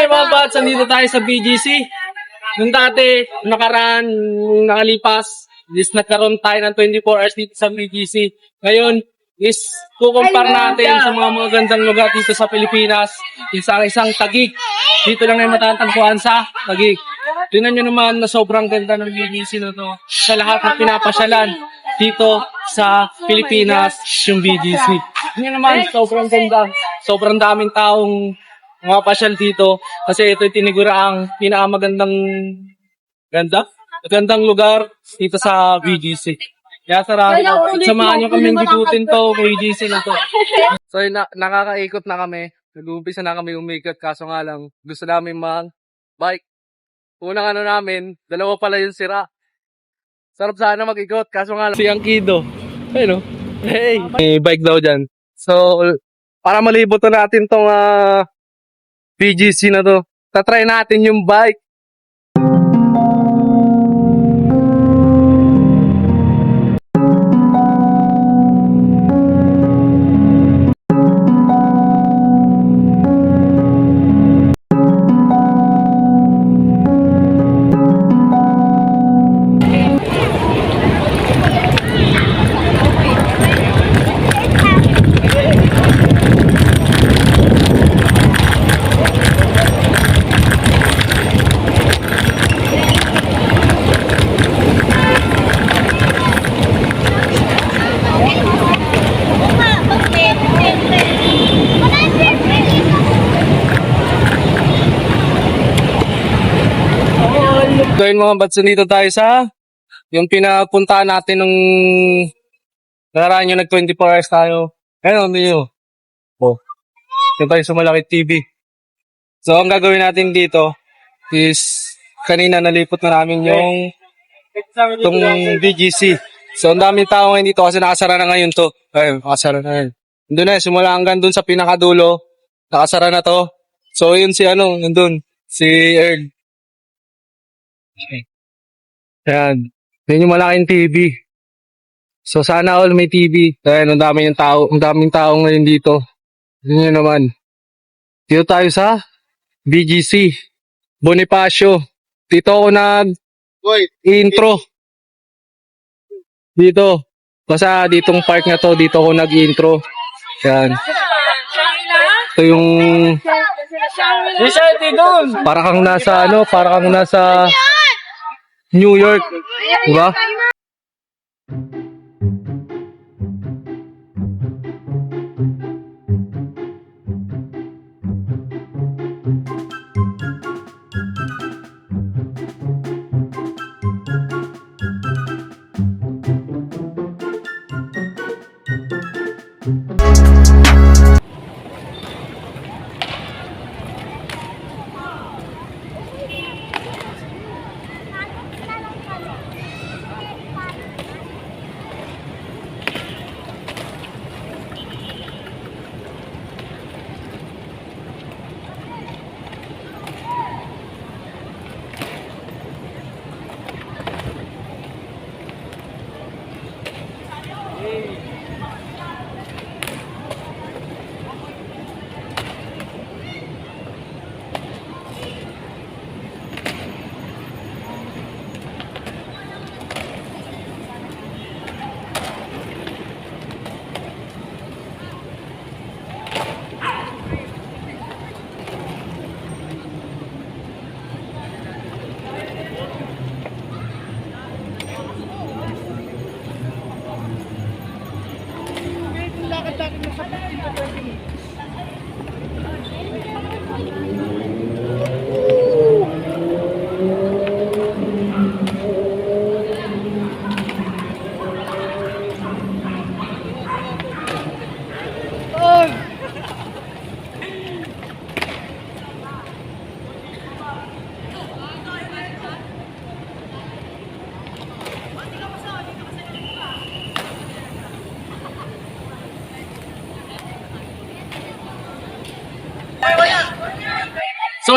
Hey mga bats, nandito tayo sa BGC. Nung dati, nakaraan, nung nakalipas, is nagkaroon tayo ng 24 hours dito sa BGC. Ngayon, is kukumpar natin sa mga magandang lugar dito sa Pilipinas. Isang isang tagig. Dito lang na matatagpuan sa tagig. Tingnan nyo naman na sobrang ganda ng BGC na to. Sa lahat ng pinapasyalan dito sa Pilipinas, yung BGC. Tingnan naman, sobrang ganda. Sobrang daming taong mga pasyal dito kasi ito tinigura ang pinakamagandang ganda gandang lugar dito sa BGC. Kaya tara, samahan nyo kaming gigutin to, BGC na to. So, na nakakaikot na kami. Nag-uumpisa na kami umikot kaso nga lang gusto namin mag bike. Unang ano namin, dalawa pala yung sira. Sarap sana mag-ikot kaso nga lang. Si Angkido. Ayun oh. Hey! May bike daw dyan. So, para malibutan natin tong ah, BGC na to. Tatry natin yung bike. Yun mga batso dito tayo sa yung pinapuntahan natin nung nakaraan yung nag 24 hours tayo. Ayun, ano nyo? Oh. Yung tayo sa malaki TV. So ang gagawin natin dito is kanina nalipot na namin yung itong BGC. So ang daming tao ngayon dito kasi nakasara na ngayon to. Ayun, nakasara na ngayon. Doon na, simula hanggang doon sa pinakadulo. Nakasara na to. So yun si ano, nandun. Si Earl. Ayan. Yan yung malaking TV. So sana all may TV. Ayan, ang dami yung tao, ang daming tao ngayon dito. Yun yun naman. Dito tayo sa BGC. Bonifacio. Dito ako nag Boy, intro. Dito. Basta ditong park na to, dito ako nag-intro. Yan. Ito yung para kang nasa ano, para kang nasa New York. Diba? So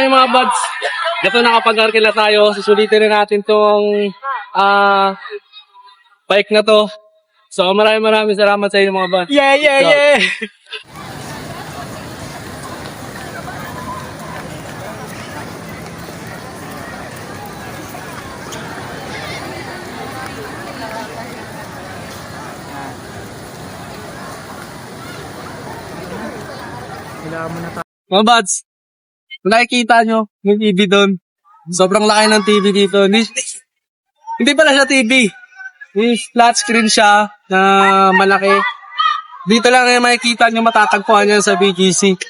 Okay mga buds, gato nakapag-arkila tayo. Susulitin na natin tong uh, bike na to. So maraming maraming salamat sa inyo mga buds. Yeah, yeah, Let's yeah! Kailangan mo tayo. Mga buds, kung nakikita nyo yung TV doon, sobrang laki ng TV dito. Hindi, hindi pala siya TV. Yung flat screen siya na malaki. Dito lang yung makikita nyo matatagpuan yan sa BGC.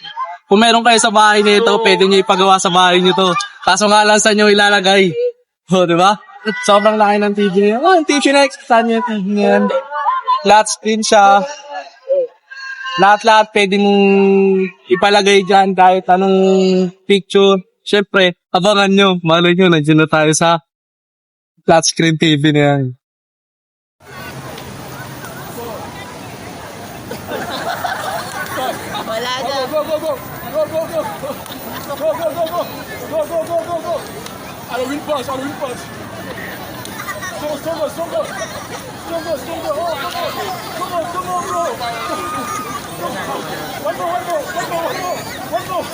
Kung meron kayo sa bahay nito, pwede nyo ipagawa sa bahay nyo to. Kaso nga lang saan nyo ilalagay. O, di ba? Sobrang laki ng TV niya. Oh, yung TV na saan nyo niyan. Flat screen siya. Lahat-lahat pwede mong ipalagay dyan kahit anong picture. Siyempre, abangan nyo. Malay nyo, nandiyan na tayo sa flat screen TV na yan. Halloween pass, Halloween pass. Stronger, stronger, stronger. Stronger, stronger. Oh, come on. Come on, come on, bro. One more, one more, one more, one more. One more.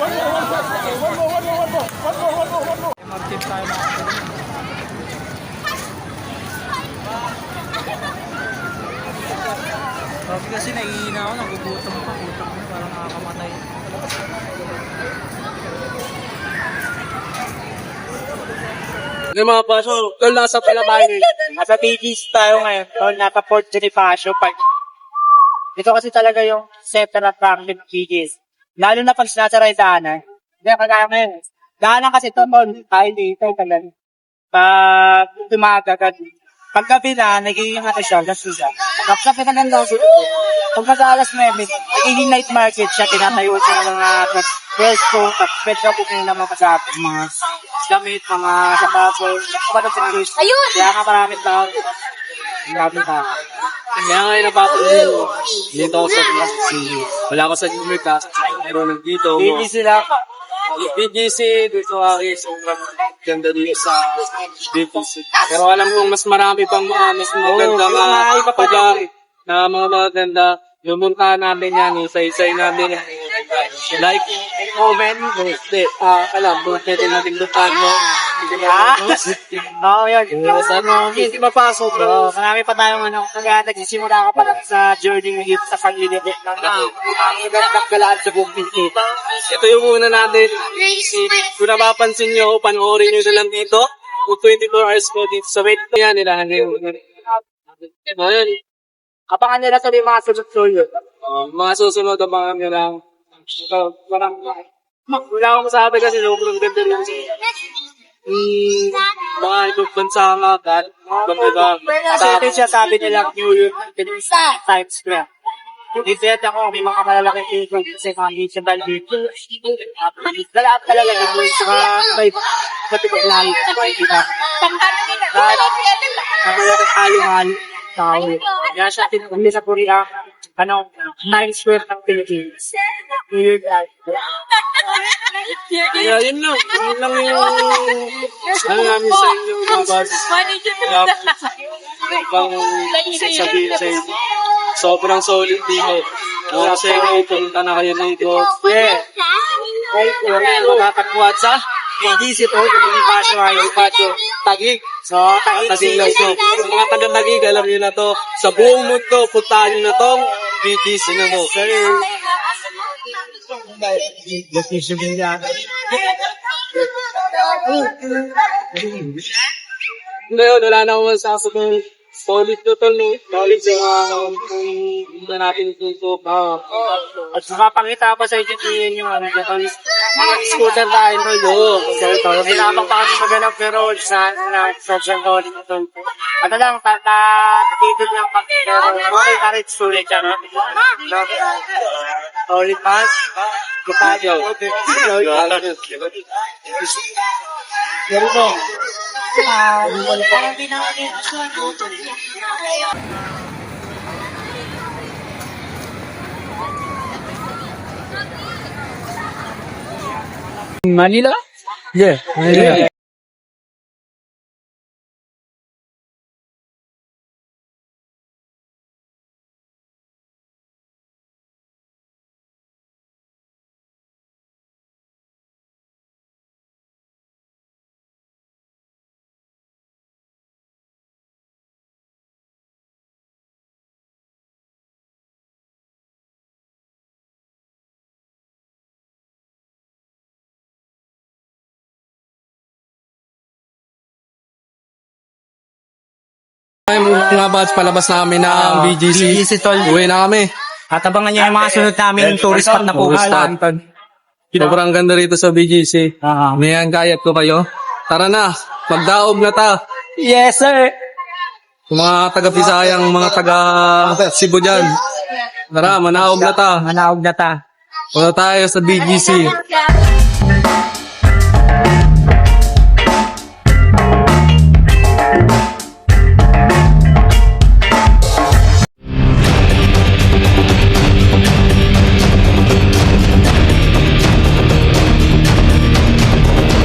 One more, one more, one more, one more. One more, one more, one more. Mag-tip tayo mga kapatid. Sabi kasi naiina ako, nagugutom pa, utak mo, parang nakakamatay. Okay mga paso, tol nasa Palabayan. Nasa TGs tayo ngayon. So, nasa Port Bonifacio Park. Ito kasi talaga yung center of Franklin TGs. Lalo na pag sinasara yung daanan. Hindi, kagaya ngayon. Daanan kasi ito. Tayo dito, talaga. Pag tumaga ka, pag gabi na, nagiging ano siya, gasto siya. Kapsa ka ng logo. Pag mag-alas 9, nagiging night market siya, tinatayo siya ng mga pwesto, at pwede ka bumili ng mga kasapit, mga damit, mga sapatos, kapag sa. Ayun! Kaya nga maraming tao. Maraming tao. Kaya ngayon napapansin mo, dito ako sa BGC. Wala ako sa Junior class. Pero nandito mo. Hindi sila. BGC, dito ako sobrang ganda dito sa BGC. Pero alam kong mas marami pang mga mas maganda Oo, nga mga iba pa lugar na mga maganda. Yung munta natin yan, yung isa-isay natin yan. Like, comment, hindi, ah, alam, pwede natin lutan mo. Ah? Oo, yun. Sa ano, hindi mapasok. So, marami pa tayong ano, kaya nagsisimula ka pa lang sa journey ng hit sa paglilibot ng mga galaan sa buong Pilipinas. Ito yung una natin. Kung napapansin nyo, panoorin nyo na lang dito. Kung 24 hours ko dito sa wait na yan, nilalagay mo. Ngayon, Kapangan nila sa mga sunod-sunod. uh, mga susunod ang mga nyo lang. So, parang, wala akong masabi kasi sobrang ganda lang siya. Hmm, mga ibang bansa nga, dahil ibang iba. Kasi ito siya sabi nila New York Times Square. Dito yan ako, may mga malalaking event kasi mga national dito. Lahat talaga yung mga saka iba. Pati ko lahat. Diba? Lahat. Ang malaking halo-halo. Tao. Kaya siya tinuli sa Korea. Ano, Times Square ng Philippines. New York Kaya yun lang. Yun lang yung ano namin sa inyo mga base. Kaya bang sasabihin sa inyo. Sobrang solid dito. Kaya sa inyo, punta na kayo dito. Yeah. Matatagpuan sa Hindi yung pasyo ay yung pasyo. Tagig. So, lang to. Yung mga taga Tagig, alam nyo na to. Sa buong mundo, puntahan nyo na tong BGC na mo. Ngayon, wala na akong masasabi. Solid to tol, no? Solid sa mga uh, natin tutok. Ah. At saka pakita pa sa inyo din yung ano, yung scooter tayo no, no. May namang pa kami maganap pero sa na social rolling ito. Ano lang, tata, dito lang pa. Pero, okay, karit sulit siya, no? Solid pass. Kupayo. Pero no. Ah, parang pinakalit. Manila? Yeah. Manila. Mga buds, palabas namin ng Ah, BGC. BGC, tol. Uwi na kami. At abangan nyo yung mga sunod namin tourist spot na Tourist pupuntahan. spot. Sobrang ganda rito sa BGC. Ah. Ngayon, kayat ko kayo. Tara na, magdaog na ta. Yes, sir. Yung mga taga Pisayang, mga taga Cebu dyan. Tara, manaog na ta. Manawag na ta. Punta tayo sa BGC.